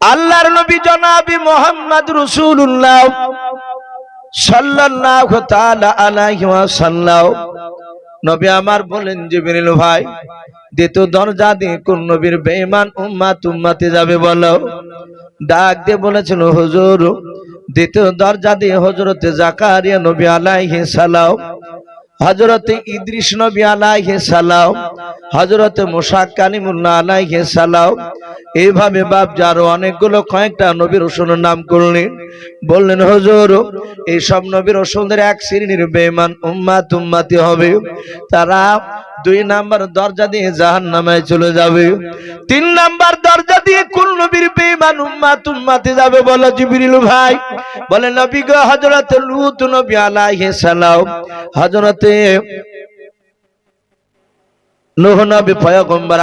আল্লাহর নবী জনাবি মোহাম্মদ রসুল্লাহ সাল্লাল্লাহু তাআলা আলাইহি ওয়াসাল্লাম। নবী আমার বলেন, জিবরিল ভাই দ্বিতীয় দরজা দিয়ে কোন নবীর বেঈমান উম্মাত উম্মাতে যাবে বলো। ডাক দিয়ে বলেছিল, হুজুর দ্বিতীয় দরজা দিয়ে হযরতে জাকারিয়া নবী আলাইহিস সালাম হযরতে ইদ্রিস নবী আলাইহিস সালাম, হযরতে মুসা কালিমুল্লাহ আলাইহিস সালাম, এইভাবে বাপ যারও অনেকগুলো কয়েকটা নবীর রসুলের নাম করলেন। বললেন, হজুর, এইসব নবীর রসুলদের এক শ্রেণির বেমান উম্মা উম্মাতি হবে। তারা দুই নাম্বার দরজা দিয়ে জাহান নামায় চলে যাবে। তিন নাম্বার দরজা দিয়ে কোন নবীর বেমান উম্মা উম্মাতি যাবে? বলো জিবরিল ভাই। বলে, নবী গো, হযরতে লূত নবী আলাইহিস সালাম হযরতে নূহ নবী পয়গম্বর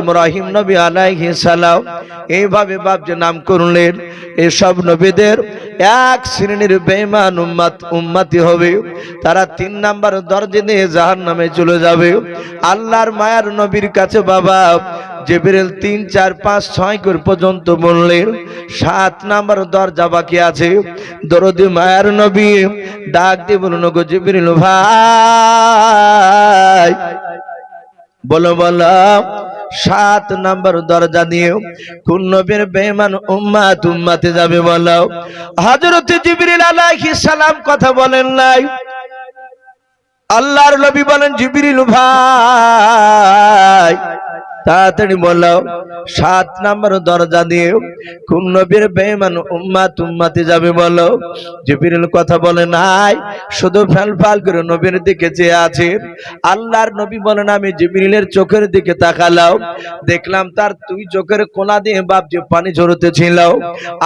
ইব্রাহিম নবী এইভাবে যে নাম করলেন, এসব নবীদের এক শ্রেণির বেঈমান উম্মত, উম্মতি হবে। তারা তিন নাম্বার দরজা দিয়ে জাহান্নামে চলে যাবে। আল্লাহর মায়ার নবীর কাছে বাবা জিবরিল তিন, চার, পাঁচ, ছয় করে পর্যন্ত বললেন, সাত নাম্বার দরজা বাকি আছে। দরদি মায়ার নবী ডাক দিয়ে বলুন গো জিবরিল ভাই। বলো বলো, সাত নাম্বার দরজা দিয়ে কোন নবীর বেমান উম্মাত উম্মাতে যাবে বলো। হযরত জিবরিল আলাইহিস সালাম কথা বলেন নাই। আল্লাহর নবী বলেন, জিবরিল ভাই। তাড়াতাড়ি বলো, সাত নাম্বার দরজা দিয়ে কোন নবীর বেমান উম্মাত তুম্মাতে যাবে বলো? জিবরিল কথা বলে, নাই, শুধু ফেল ফাল করে নবীর দিকে চেয়ে আছে। আল্লাহর নবী বলেন, আমি জিবরিলের চোখের দিকে তাকালাম। দেখলাম তার তুই চোখের কোনা দিয়ে বাপ যে পানি ঝরতে ছিল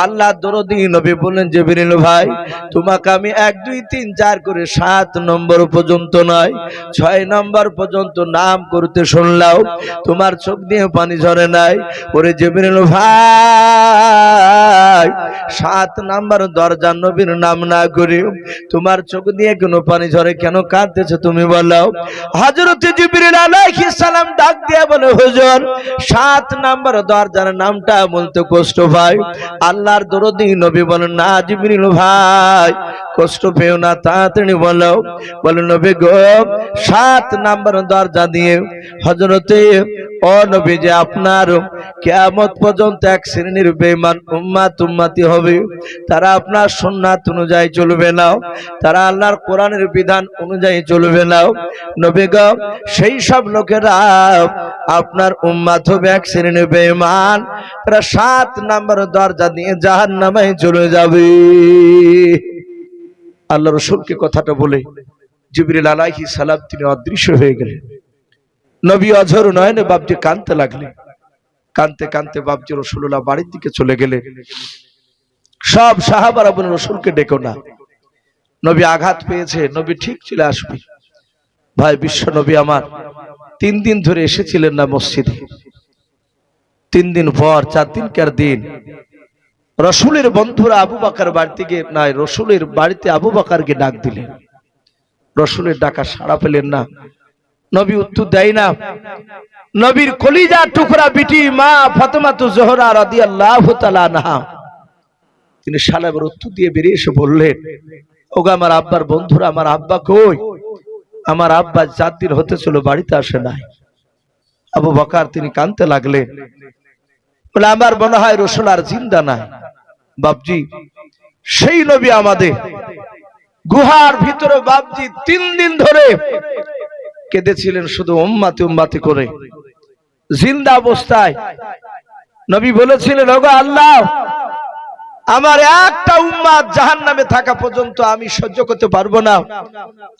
আল্লাহ দরদি নবী বললেন, জিবরিল ভাই, তোমাকে আমি এক, দুই, তিন, চার করে সাত নম্বর পর্যন্ত নয়, ছয় নম্বর পর্যন্ত নাম করতে শুনলাম। তোমার চোখ দিয়ে পানি ঝরে নাই। ওরে জিবরিল ভাই, সাত নাম্বার দরজা নবীর নাম না করে। তোমার চোখ দিয়ে কোনো পানি ঝরে কেন কাঁদতেছো তুমি বলো। হযরত জিবরিল আলাইহিস সালাম ডাক দিয়ে বলে, হুজুর, সাত নাম্বার দরজার নামটা বলতে কষ্ট ভাই আল্লাহর দরদি নবী বলেন, না জিবরিল ভাই কষ্ট পেও না, তাড়াতাড়ি বলো। বলে, নবী গো, সাত নাম্বার দরজা দিয়ে হজরতে ও নবী যে আপনার কিয়ামত পর্যন্ত এক শ্রেণির বেঈমান উম্মাত উম্মাতি হবে, তারা আপনার সুন্নাত অনুযায়ী চলবে না, তারা আল্লাহর কোরআনের বিধান অনুযায়ী চলবে না। নবী গো, সেই সব লোকেরা আপনার উম্মাত হবে এক শ্রেণির বেঈমান, তারা সাত নাম্বার দরজা দিয়ে জাহান্নামে চলে যাবে। আল্লাহ রসুলকে কথাটা বলে, জিবরিল আলাইহিস সালাম তিনি অদৃশ্য হয়ে গেলেন। নবী অঝর নয়নে বাপজি কানতে লাগলেন। কানতে কানতে বাপজি রসুল্লাহ বাড়ির দিকে চলে গেলেন। সব সাহাবারা বলে রসুলকে ডেকো না। নবী আঘাত পেয়েছে, নবী ঠিক চলে আসবে। ভাই, বিশ্ব নবী আমার, তিন দিন ধরে এসেছিলেন না মসজিদে। তিন দিন পর, চার দিনকার দিন রসুলের বন্ধুরা আবু বাকার বাড়িতে গিয়ে নাই, রসুলের বাড়িতে আবু বাকারকে ডাক দিলেন। রসুলের ডাকা সাড়া পেলেন না। নবী উত্তর দেয় না। নবীর কলিজা টুকরা বিটি মা ফাতেমা তু জোহরা তাআলা আনহা। তিনি সালামের উত্তর দিয়ে বেরিয়ে এসে বললেন, ওগো আমার আব্বার বন্ধুরা, আমার আব্বা কই? আমার আব্বা জাতির হতে ছিল বাড়িতে আসে নাই। আবু বকার তিনি কানতে লাগলেন। বলে, আমার মনে হয় রসুল আর জিন্দা নাই। বাপজি, সেই নবী আমাদের। গুহার ভিতরে বাপজি তিন দিন ধরে কেঁদেছিলেন শুধু উম্মাতি উম্মাতি করে। জিন্দা অবস্থায় নবী বলেছিলেন, ওগো আল্লাহ, আমার একটা উম্মাদ জাহান নামে থাকা পর্যন্ত আমি সহ্য করতে পারব না,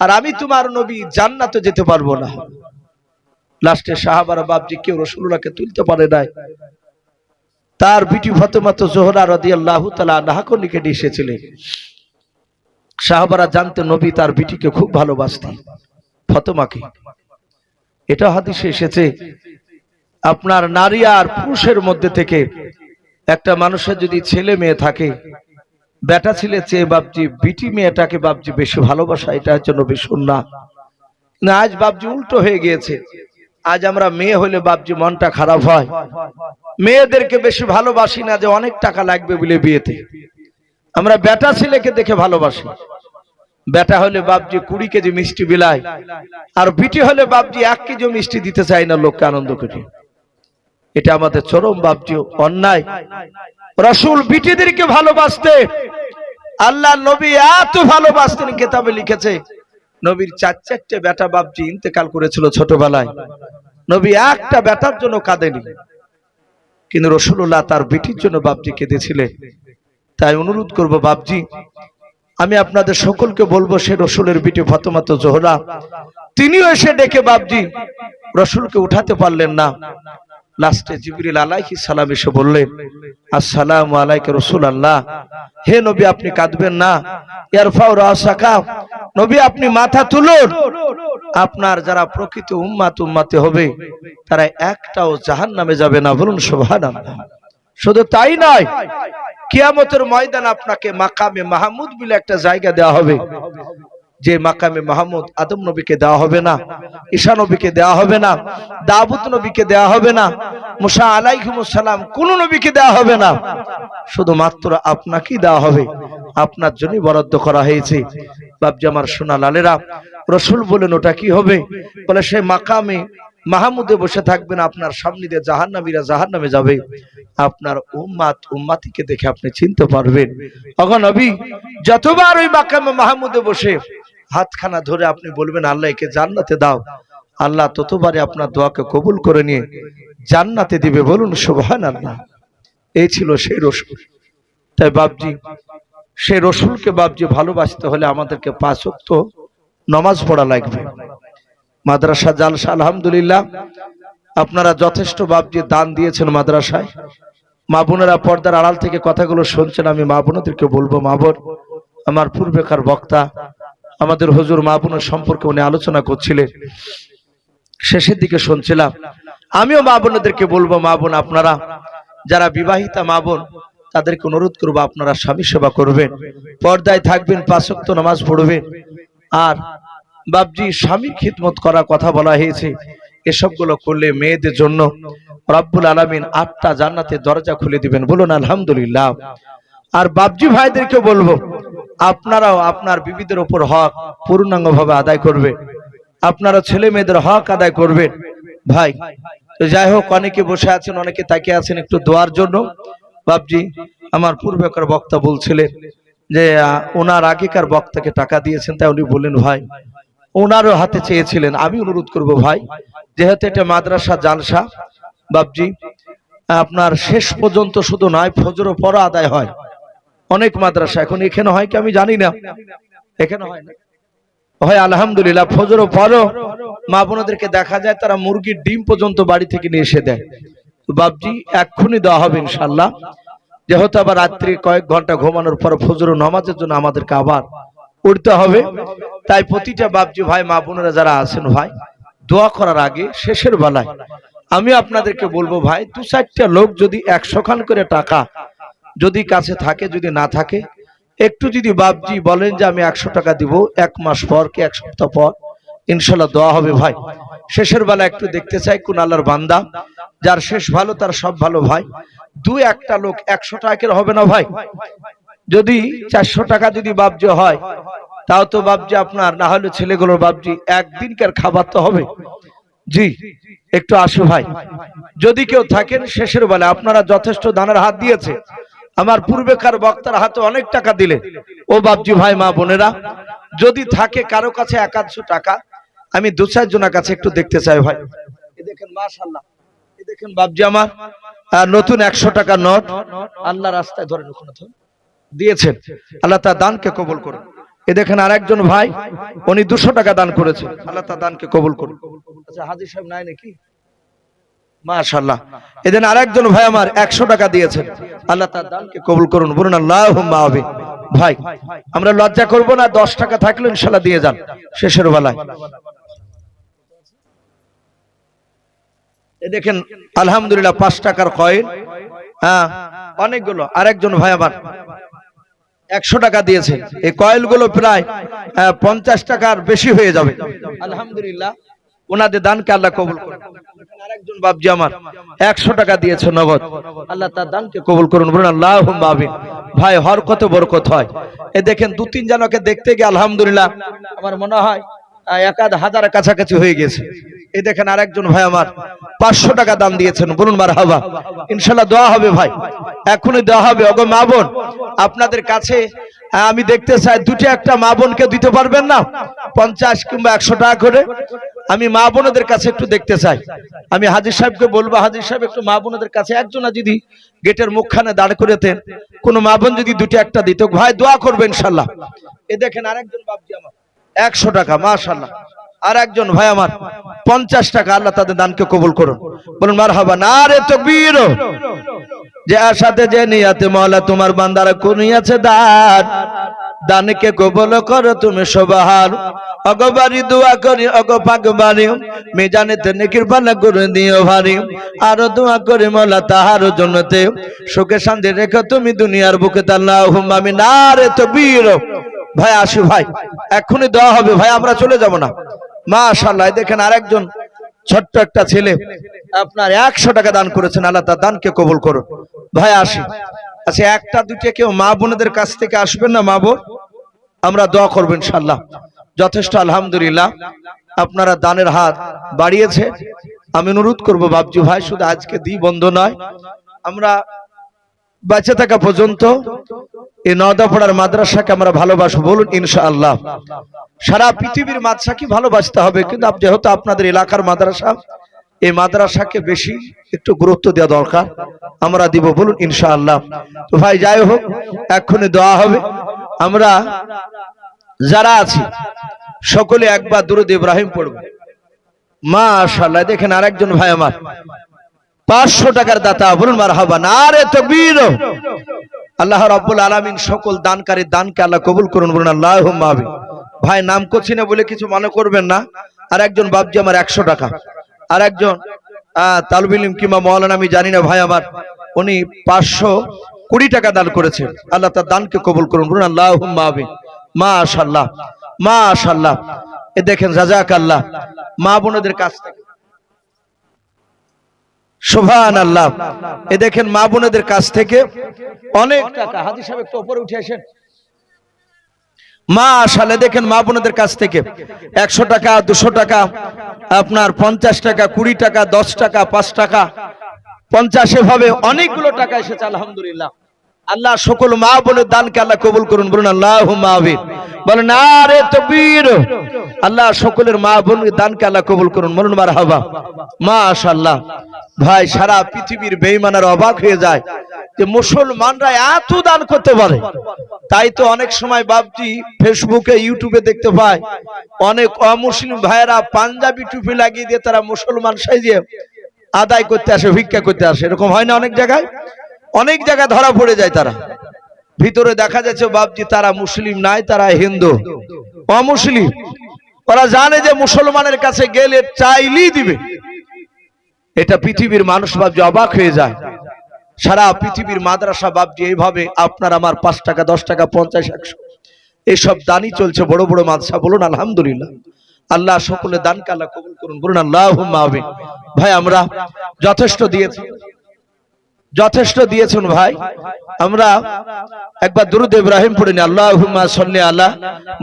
আর আমি তোমার নবী জান্নাতে যেতে পারব না। লাস্টে সাহাবারা বাপজি কেউ রসুল্লাহকে তুলতে পারে নাই। তার বিটি ফতেমাত জোহরা রদি আল্লাহ তালা নাহাকনিকে নিয়ে এসেছিলেন। সাহাবারা জানতে নবী তার বিটিকে খুব ভালোবাসতেন, ফতেমাকে। এটা হাদিসে এসেছে, আপনার নারী আর পুরুষের মধ্যে থেকে একটা মানুষের যদি ছেলে মেয়ে থাকে, বেটা ছেলে চেয়ে বাপজি, বিটি মেয়েটাকে বাপজি বেশি ভালোবাসা, এটা হচ্ছে নবী সুন্না না, আজ বাপজি উল্টো হয়ে গিয়েছে। আজ আমরা মেয়ে হলে বাপজি মনটা খারাপ হয়। মেয়েদেরকে বেশি ভালোবাসি না যে অনেক টাকা লাগবে বলে বিয়েতে। আমরা বেটা ছেলেকে দেখে ভালোবাসি। বেটা হলে বাপজি কুড়ি কেজি মিষ্টি বিলায়। আর বিটি হলে বাপজি এক কেজি মিষ্টি দিতে চাই না লোককে আনন্দ করে। এটা আমাদের চরম বাপজি অন্যায়। রসুল বিটিদেরকে ভালোবাসতে আল্লাহ নবী এত ভালোবাসতেন কেতাবে লিখেছে। নবীর চার চারটে বেটা বাপজি ইন্তেকাল করেছিল ছোটবেলায়। নবী একটা বেটার জন্য কাঁদেনি। কিন্তু রসুল্লাহ তার বিটির জন্য বাপজি কেঁদেছিলেন। তাই অনুরোধ করব বাপজি, আমি আপনাদের সকলকে বলব সে রসুলের বিটি ফতমাত জোহরা। তিনিও এসে ডেকে বাপজি, রসুলকে উঠাতে পারলেন না। লাস্টে জিবরিল আলাইহি সালাম এসে বললেন, আসসালামু আলাইকা রসুল আল্লাহ হে নবী, আপনি কাঁদবেন না। ইয়ারফাউ রাসাকা নবী, আপনি মাথা তুলুন। আপনার যারা প্রকৃত উম্মাত উম্মাতে হবে, তারা একটাও জাহান্নামে যাবে না। বলুন, সুবহানাল্লাহ। শুধু তাই নয়, কিয়ামতের ময়দান আপনাকে মাকামে মাহমুদ বলে একটা জায়গা দেওয়া হবে। যে মাকামে মাহমুদ আদম নবীকে দেওয়া হবে না, ঈশা নবীকে দেওয়া হবে না দাবুত নবীকে দেওয়া হবে না, মুসা আলাইহিমুসালাম কোন নবীকে দেওয়া হবে না, শুধুমাত্র আপনাকেই দেওয়া হবে। আপনার জন্যই বরাদ্দ করা হয়েছে। বাবজি আমার সোনা লালেরা, রসুল বলেন, ওটা কি হবে? বলে, সে মাকামে মাহমুদে বসে থাকবেন, আপনার সামনে দিয়ে জাহান্নামীরা জাহান্নামে যাবে। আপনার উম্মাত উম্মাতিকে দেখে আপনি চিনতে পারবেন। তখন নবী, যতবার ওই মাকামে মাহমুদে বসে হাতখানা ধরে আপনি বলবেন আল্লাহ একে জান্নাতে দাও। আল্লাহ ততবারে আপনার দোয়াকে কবুল করে নিয়ে জান্নাতে দিবে বলুন সুবহান আল্লাহ এই ছিল সেই রসুল। তাই বাবজি সেই রসুলকে বাবজি ভালোবাসতে হলে আমাদেরকে পাঁচ ওয়াক্ত নমাজ পড়া লাগবে। মাদ্রাসা জালসা, আলহামদুলিল্লাহ। আপনারা যথেষ্ট বাবজি দান দিয়েছেন মাদ্রাসায়। মা বোনেরা পর্দার আড়াল থেকে কথাগুলো শুনছেন, আমি মা বোনদেরকে বলব, মা বোন, আমার পূর্বেকার বক্তা আমাদের হুজুর মা বোনের সম্পর্কে উনি আলোচনা করছিলেন। শেষের দিকে শুনছিলাম, আমিও মা বোনদেরকে বলব, মা বোন আপনারা, যারা বিবাহিতা মা বোন, তাদেরকে অনুরোধ করব আপনারা স্বামী সেবা করবেন, পর্দায় থাকবেন পাঁচক্ত নামাজ পড়বেন। আর বাবজি স্বামীর খিদমত করার কথা বলা হয়েছে, এসবগুলো করলে মেয়েদের জন্য রব্বুল আলমিন আটটা জান্নাতের দরজা খুলে দিবেন। বলুন, আলহামদুলিল্লাহ। আর বাবজি ভাইদেরকে বলব আপনারাও আপনার বিবিদের ওপর হক পূর্ণাঙ্গ ভাবে আদায় করবেন আপনারা ছেলে মেয়েদের হক আদায় করবেন ভাই যাই হোক, অনেকে বসে আছেন, অনেকে তাকিয়ে আছেন একটু দোয়ার জন্য। বাবজি আমার পূর্বেকার বক্তা বলছিলেন যে ওনার আগেকার বক্তাকে টাকা দিয়েছেন, তাই উনি বললেন, ভাই, ওনারও হাতে চেয়েছিলেন। আমি অনুরোধ করব, ভাই, যেহেতু এটা মাদ্রাসা জালসা বাবজি আপনার শেষ পর্যন্ত শুধু নয় ফজরও পর আদায় হয়। অনেক মাদ্রাসা, এখন এখানে হয় কি আমি জানি না। এখানে হয় না। হয় আলহামদুলিল্লাহ, ফজরও পরও মা বোনদেরকে দেখা যায়, তারা মুরগির ডিম পর্যন্ত বাড়ি থেকে নিয়ে এসে দেয়। বাবজি এক্ষুনি দেওয়া হবে ইনশাল্লাহ যেহেতু আবার রাত্রি কয়েক ঘণ্টা ঘুমানোর পর ফজর ও নামাজের জন্য আমাদেরকে আবার উঠতে হবে। তাই প্রতিটা বাবজি ভাই, মা বোনেরা যারা আছেন ভাই, দোয়া করার আগে শেষের বেলায়, আমি আপনাদেরকে বলব ভাই দু চারটা লোক যদি একশো খান করে টাকা যদি কাছে থাকে, যদি না থাকে, একটু যদি বাবজি বলেন যে আমি একশো টাকা দিব, এক মাস পর কি এক সপ্তাহ পর? ইনশাল্লাহ দেওয়া হবে ভাই। শেষের বেলা একটু দেখতে চাই কোন আল্লাহর বান্দা, যার শেষ ভালো, তার সব ভালো ভাই। দু একটা লোক একশো টাকার হবে না ভাই? যদি চারশো টাকা যদি বাবজি হয়, তাও তো বাবজি আপনার, না হলে ছেলেগুলোর বাবজি একদিনকার খাবার তো হবে। জি, একটু আসো ভাই। যদি কেউ থাকেন, শেষের বেলা আপনারা যথেষ্ট দানের হাত দিয়েছে। আমার পূর্বেকার বক্তার হাতে অনেক টাকা দিলে। ও বাপজি ভাই, মা বোনেরা, যদি থাকে কারও কাছে একাদশো টাকা, আমি দু চার জনের কাছে একটু দেখতে চাই ভাই। দেখেন মাশাল্লাহ দেখেন বাবজি আমার নতুন একশো টাকা নোট। আল্লাহ রাস্তায় ধরেন ওখানে দিয়েছেন। আল্লাহ তার দানকে কবুল করুন। এ দেখেন, আরেকজন ভাই, উনি দুশো টাকা দান করেছেন আল্লাহ তার দানকে কবুল করুন। আচ্ছা হাজির সাহেব নাই নাকি? মাশাল্লাহ এদিন আরেকজন ভাই আমার একশো টাকা দিয়েছেন। আল্লাহ তার দানকে কবুল করুন, বলুন ভাই, আমরা লজ্জা করব না, দশ টাকা থাকলে দিয়ে যান, শেষের বেলায়। দেখেন, আলহামদুলিল্লাহ পাঁচ টাকার কয়েন। হ্যাঁ অনেকগুলো। আরেকজন ভাই আমার একশো টাকা দিয়েছে। এই কয়েলগুলো প্রায় পঞ্চাশ টাকার বেশি হয়ে যাবে। আলহামদুলিল্লাহ, ওনাদের দানকে আল্লাহ কবুল করুন। আরেকজন বাপজি আমার, একশো টাকা দিয়েছে নগদ। আল্লাহ তার দানকে কবুল করুন, বলুন আল্লাহ বাবিন ভাই হর কত বরকত হয়। এ দেখেন দু তিন জনকে দেখতে গিয়ে আলহামদুলিল্লাহ, আমার মনে হয় আহ, এক আধ হাজার কাছাকাছি হয়ে গেছে। এই দেখেন আরেকজন ভাই আমার পাঁচশো টাকা দাম দিয়েছেন। বলুন মার হাবা ইনশাল্লাহ দেওয়া হবে ভাই। এখনই দেওয়া হবে। অগো মা বোন আপনাদের কাছে আমি দেখতে চাই দুটি একটা মা বোনকে দিতে পারবেন না? পঞ্চাশ কিংবা একশো টাকা করে। আমি মা বোনদের কাছে একটু দেখতে চাই। আমি হাজির সাহেবকে বলব হাজির সাহেব একটু মা বোনদের কাছে একজনা যদি গেটের মুখখানে দাঁড় করেতেন কোন মা বোন যদি দুটি একটা দিত। ভাই দোয়া করবে ইনশাল্লাহ। এ দেখেন আরেকজন বাবজি আমার। একশো টাকা মাশাল্লাহ আর একজন ভাই আমার, পঞ্চাশ টাকা, আল্লাহ তাদের দানকে কবুল করুন। বলুন মার হাবা না রে তো বীর যে আশাতে, যে নিয়াতে, মহলা, তোমার বান্দারা কোনিয়াছে দান দানকে কবল করো তুমি সবাহার অগবারি দোয়া করি, অগ পাকবারি মেজানেতে নেকির করে দিও ভারি। আরও দোয়া করি মলা তাহার জন্যতে। সুখে শান্তি রেখো তুমি দুনিয়ার বুকে তাল্লাহ আমি না রে তো বীর ভাই আসি ভাই, এক্ষুনি দেওয়া হবে ভাই, আমরা চলে যাব না। মাশাল্লাহ এই দেখেন আরেকজন ছোট্ট একটা ছেলে, আপনার একশো টাকা দান করেছেন, আল্লাহ তার দানকে কবল করুন। ভাই আসি। আচ্ছা একটা দুটো কেউ মা বোনদের কাছ থেকে আসবেন না, মা বোন? আমরা দোয়া করব ইনশাল্লাহ যথেষ্ট, আলহামদুলিল্লাহ। আপনারা দানের হাত বাড়িয়েছে। আমি অনুরোধ করব বাবজু ভাই, শুধু আজকে দিই বন্ধ নয়, আমরা বেঁচে থাকা পর্যন্ত এই নদাপড়ার মাদ্রাসাকে আমরা ভালোবাসবো। বলুন, ইনশাআল্লাহ। সারা পৃথিবীর মাদ্রাসাকে ভালোবাসতে হবে, কিন্তু যেহেতু আপনাদের এলাকার মাদ্রাসা, এই মাদ্রাসাকে বেশি একটু গুরুত্ব দেওয়া দরকার। আমরা দিব, বলুন, ইনশাআল্লাহ। তো ভাই, যাই হোক, এক্ষুনি দেওয়া হবে। আমরা যারা আছি, সকলে একবার দুরুদ ইব্রাহিম পড়ব। মাশাআল্লাহ, দেখেন আরেকজন ভাই আমার। পাঁচশো টাকার দাতা, বলুন মার হাবা না রে তো বীর আল্লাহ রাব্বুল আলামিন সকল দানকারী দানকে আল্লাহ কবুল করুন, বলুন আল্লাহ আমিন। ভাই, নাম করছি না বলে কিছু মনে করবেন না। আর একজন বাবজি আমার একশো টাকা। আর একজন তালবিলিম কিংবা মৌলানা, আমি জানি না ভাই আমার, উনি পাঁচশো কুড়ি টাকা দান করেছেন। আল্লাহ তার দানকে কবুল করুন, বলুন আল্লাহ আমিন। মা আশাল্লাহ মা আশাল্লাহ এ দেখেন রাজাক আল্লাহ মা বোনদের কাছ থেকে। সোভান আল্লাহ এ দেখেন মা বোনেদের কাছ থেকে অনেক টাকা। হাজি সাহেব একটু উপরে উঠে আসেন। মা সালে দেখেন মা বোনেদের কাছ থেকে একশো টাকা, দুশো টাকা, আপনার পঞ্চাশ টাকা, কুড়ি টাকা, দশ টাকা, পাঁচ টাকা, পঞ্চাশে ভাবে অনেকগুলো টাকা এসেছে, আলহামদুলিল্লাহ। আল্লাহ সকল মা বোনের দানকে আল্লাহ কবুল করুন, বলুন আল্লাহ মাহবিন বলেন আরে তকবীর, আল্লাহ সকলের মা বোন দানকে আল্লাহ কবুল করুন। বলুন মার হাবা মা আশাল্লাহ ভাই, সারা পৃথিবীর বেইমানের অবাক হয়ে যায় যে মুসলমানরা এত দান করতে পারে। তাই তো অনেক সময় বাপজি ফেসবুকে, ইউটিউবে দেখতে পায়, অনেক অমুসলিম ভাইয়েরা পাঞ্জাবি টুপি লাগিয়ে দিয়ে তারা মুসলমান সাইজে আদায় করতে আসে, ভিক্ষা করতে আসে। এরকম হয় না অনেক জায়গায়? অনেক জায়গায় ধরা পড়ে যায় তারা। ভিতরে দেখা যাচ্ছে বাপজি তারা মুসলিম নাই, তারা হিন্দু। অমুসলিম। ওরা জানে যে মুসলমানের কাছে গেলে চাইলেই দিবে। এটা পৃথিবীর মানুষ বাবজি অবাক হয়ে যায়। সারা পৃথিবীর মাদ্রাসা বাবজি এইভাবে, আপনার আমার পাঁচ টাকা, দশ টাকা, পঞ্চাশ, একশো। এইসব দানই চলছে বড় বড় মাদ্রাসা। বলুন, আলহামদুলিল্লাহ। আল্লাহ সকলে দানকে আল্লাহ কবুল করুন। বলুন আল্লাহ ভাই, আমরা যথেষ্ট দিয়েছি। যথেষ্ট দিয়েছেন ভাই। আমরা একবার দুরুদ ইব্রাহিম পড়িনি আল্লাহুম্মা সাল্লি আলা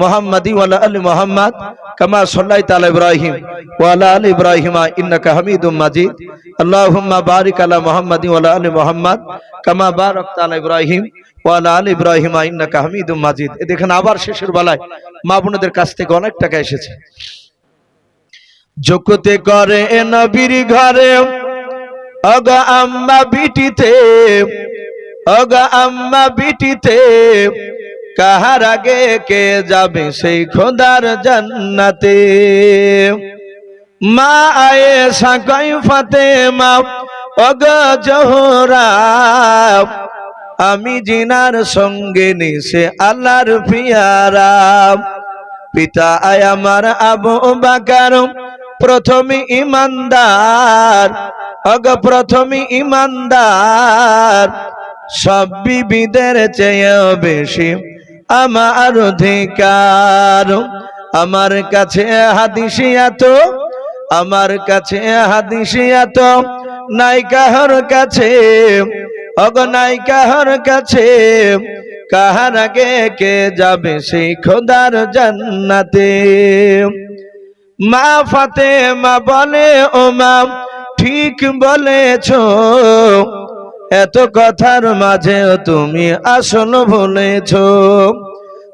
মুহাম্মাদি ওয়া আলা আলি মুহাম্মাদ, কামা সাল্লাইতা আলা ইব্রাহিম ওয়া আলা আলি ইব্রাহিম ইন্নাকা হামিদুম মাজিদ। আল্লাহুম্মা বারিক আলা মুহাম্মাদি ওয়া আলা আলি মুহাম্মাদ, কামা বারাকতা আলা ইব্রাহিম ওয়া আলা আলি ইন্নাকা হামিদুম মাজিদ। এ দেখেন আবার শেষের বেলায় মা বোনদের কাছ থেকে অনেক টাকা এসেছে। জগতে করে নবীর ঘরে অগা আম্মা বিটিতে অগা আম্মা বিটিতে, কাহার আগে কে যাবে সেই খোদার জান্নাতে? মা আয়ে সাকাই ফাতে মা অগ জোহরা, আমি জিনার সঙ্গে নিছে আল্লাহর পিয়ারা। পিতা আয় আমার আবু বাকার, প্রথমে ইমানদার অগ প্রথমে ইমানদার, সব বিবিদের চেয়ে বেশি। আমার অধিকার, আমার কাছে হাদিসিয়া তো আমার কাছে হাদিসে এত। নাই কাহর কাছে অগ নাই কাহর কাছে, কাহার আগে কে যাবে সেই খোদার জান্নাতে। মা ফাতে মা বলে ও মা ঠিক বলেছ। এত কথার মাঝেও তুমি আসল বলেছ।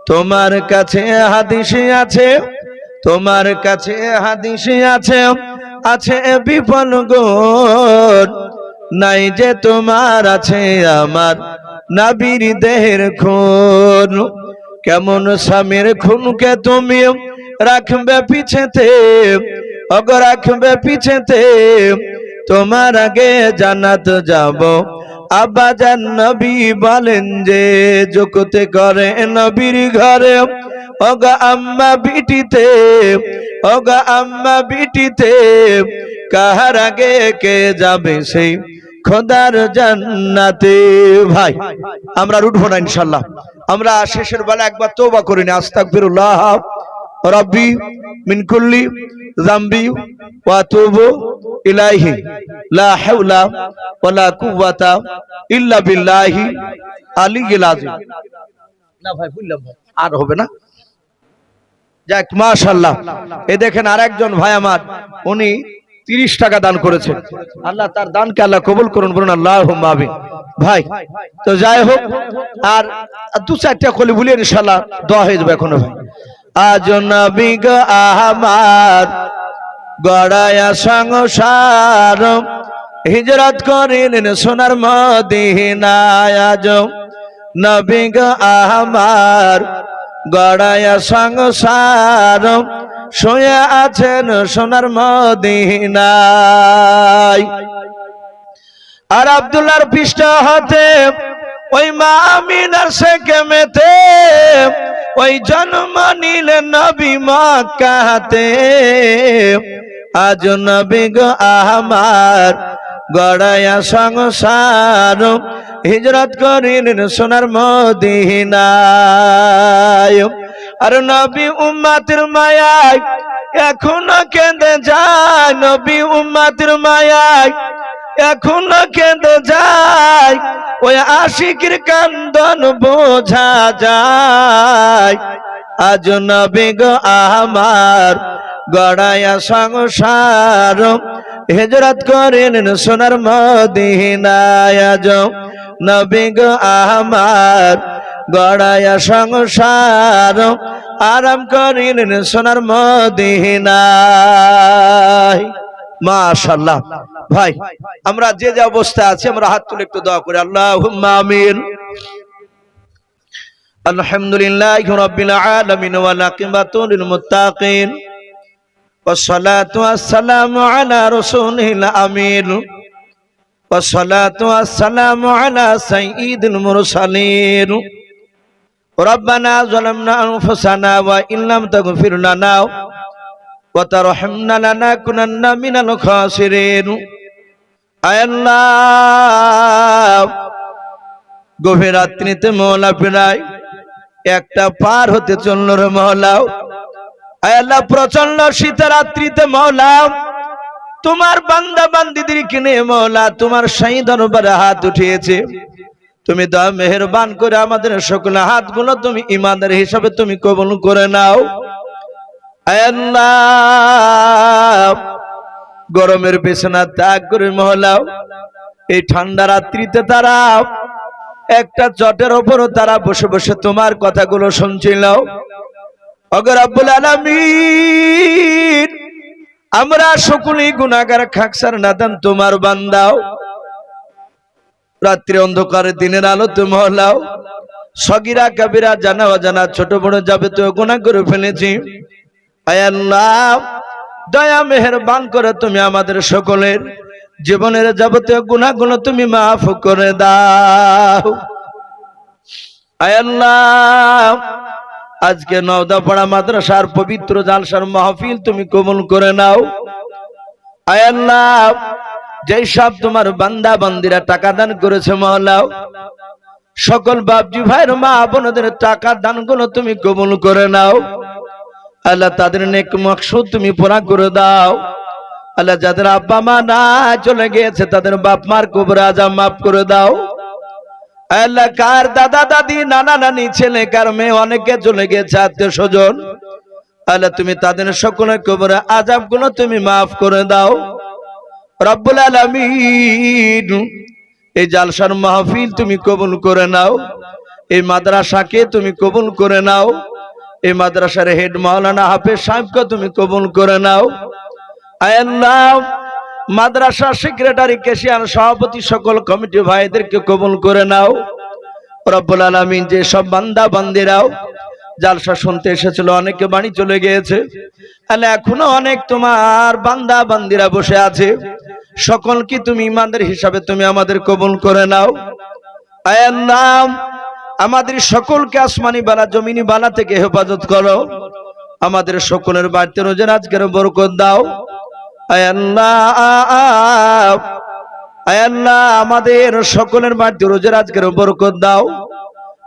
তোমার কাছে হাদিসে আছে, তোমার কাছে হাদিসে আছে আছে বিপন গোর নাই যে তোমার আছে আমার নাবির দেহের খুন কেমন স্বামীর খুনকে তুমি রাখবে পিছেতে, অগ রাখবে পিছেতে তোমার আগে জানাত যাব। আব্বা জান নবী বলেন যে জগতে করে নবীর ঘরে অগা আম্মা বিটিতে অগা আম্মা বিটিতে, কাহার আগে কে যাবে সেই খোদার জান্নাতে? ভাই, আমরা উঠবো না ইনশাল্লাহ। আমরা শেষের বেলা একবার তোবা করিনি আস্তাগফিরুল্লাহ। রব্বি মিন জাম্বি জামবি ওয়া তুবু ইলাইহি। লা হাওলা ওয়ালা কুওয়াতা ইল্লা বিল্লাহি আলিয়্যিল আযীম। না ভাই বললাম ভাই আর হবে না? যাক মাশাআল্লাহ। এই দেখেন আরেকজন ভাই আমার উনি তিরিশ টাকা দান করেছেন আল্লাহ তার দানকে আল্লাহ কবুল করুন বলুন আল্লাহ আমিন। ভাই তো যাই হোক আর দু চারটা খলি বলি ইনশাল্লাহ দোয়া হয়ে যাবে এখনও ভাই। আজ নবী গো আমার গড়ায়া সংসার। হিজরত করিলেন সোনার মদিনায় আজ। নবী গো আমার গড়ায়া সংসার। শুয়ে আছেন সোনার মদিনায়। আর আব্দুল্লাহর পৃষ্ঠ হতে ওই মা আমিনার সে কেমেতে ওই জন্ম নিলেন নবী মক্কাতে। আজ নবী গো আমার গড়ায়া সংসার। হিজরত করিলেন সোনার মদিনায়। আর নবী উম্মাতের মায়ায় এখনও কেঁদে যায়। নবী উম্মাতের মায়ায় এখনও কেঁদে যায়, ওই আশিকির কান্দন বোঝা যায়। আজ নবী গো আমার গড়ায়া সংসার, হেজরত করেন সোনার মদিনায়। আজ নবী গো আমার গড়ায়া সংসার, আরাম করিলেন সোনার মদিনায়। মাশাল্লাহ ভাই আমরা যে যে অবস্থায় আছি আমরা হাত তুলে একটু দোয়া করি আল্লাহ আমিন আলহামদুলিল্লাহ রাব্বিল আলামিন ওয়া লাকিবাতুল মুত্তাকিন والصلاة والسلام على رسوله الأمين والصلاة والسلام على سيد المرسلين ربنا ظلمنا أنفسنا وإن لم تغفر لنا وترحمنا لنكونن من الخاسرين আয় আল্লাহ গভীর রাত্রিতে মহলা প্রায় একটা পার হতে চলল রে মহলাও আয় আল্লাহ প্রচন্ড শীতের রাত্রিতে মহলাও তোমার বান্দা বান্দিদের কিনে মহলা তোমার সাই দরবারে হাত উঠিয়েছে তুমি দয়া মেহেরবান করে আমাদের সকল হাতগুলো তুমি ইমানের হিসাবে তুমি কবল করে নাও আয় আল্লাহ গরমের বিছানা ত্যাগ করে মহলাও, এই ঠান্ডা রাত্রিতে তারা একটা চটের ওপরও তারা বসে বসে তোমার কথাগুলো শুনছিল। অগর আব্বুল আলামিন, আমরা সকলেই গুনাহগার খাকসার নাদান তোমার বান্দাও। রাত্রি অন্ধকারে দিনের আলো তুমি মহলাও, সগিরা কাবিরা জানা অজানা ছোট বড় যাবে তো গুনাহ করে ফেলেছি। দয়া, মেহেরবান করে তুমি আমাদের সকলের জীবনের যাবতীয় গুণাগুলো তুমি মাফ করে দাও। আয় আল্লাহ আজকে নওদাপাড়া মাদ্রাসার পবিত্র জালসার মাহফিল তুমি কবুল করে নাও। আয় আল্লাহ যেই সব তোমার বান্দা, বান্দিরা টাকা দান করেছে মহলাও সকল বাপজি ভাইয়ের মা বোনদের টাকা দানগুলো তুমি কবুল করে নাও। আল্লাহ তাদের নেক মকসুদ তুমি পুরা করে দাও। আল্লাহ যাদের আব্বা মা না চলে গিয়েছে, তাদের বাপ মার কবর আজাম মাফ করে দাও। আল্লাহ, কার দাদা দাদি, নানা নানি, ছেলে, কার মেয়ে, অনেকে চলে গেছে আত্মীয় স্বজন। আল্লাহ তুমি তাদের সকলের কবরে আজাবগুলো তুমি মাফ করে দাও। রব্বুল আলামিন, এই জালসার মাহফিল তুমি কবুল করে নাও। এই মাদ্রাসাকে তুমি কবুল করে নাও। এই মাদ্রাসার হেড মাওলানা হাফেজ সাহেবকে তুমি কবুল করে নাও। আল্লাহ মাদ্রাসা সেক্রেটারি কেশিয়ার সভাপতি সকল কমিটি ভাইদেরকে কবুল করে নাও। রব্বুল আলামিন যে সব বান্দা বান্দিরাও, জালসা শুনতে এসেছিল, অনেকে বাড়ি চলে গিয়েছে। তাহলে এখনও অনেক তোমার বান্দা বান্দিরা বসে আছে। সকলকে তুমি ইমানদের হিসাবে তুমি আমাদের কবুল করে নাও। আয় আল্লাহ আমাদের সকলকে আসমানি বালা, জমিনি বালা থেকে হেফাজত করো। আমাদের সকলের বাড়িতে রোজের আজকের বরকত দাও। আয় আল্লাহ আমাদের সকলের বাড়িতে রোজের আজকের বরকত দাও।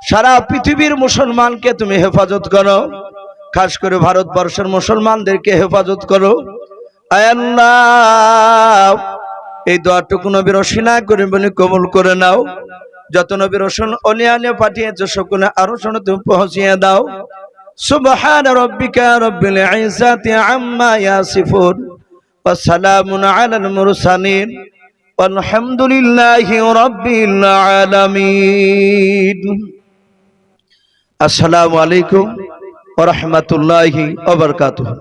সারা পৃথিবীর মুসলমানকে তুমি হেফাজত করো। খাস করে ভারতবর্ষের মুসলমানদেরকে হেফাজত করো। আয় আল্লাহ, এই দোয়াটুকু নবীর রসিনা করে বলে কবল করে নাও। যত নবী রসুন অলিয়ালে পাঠিয়েছো সকলে আরও শোনো তুমি পৌঁছিয়ে দাও। সুবহান রব্বিকা রব্বিল ইজ্জাতি আম্মা ইয়াসিফুন, ওয়া সালামুন আলাল মুরসালিন আলহামদুলিল্লাহি রাব্বিল আলামিন। আসসালামু আলাইকুম ওয়া রাহমাতুল্লাহি ওয়া বারাকাতুহু।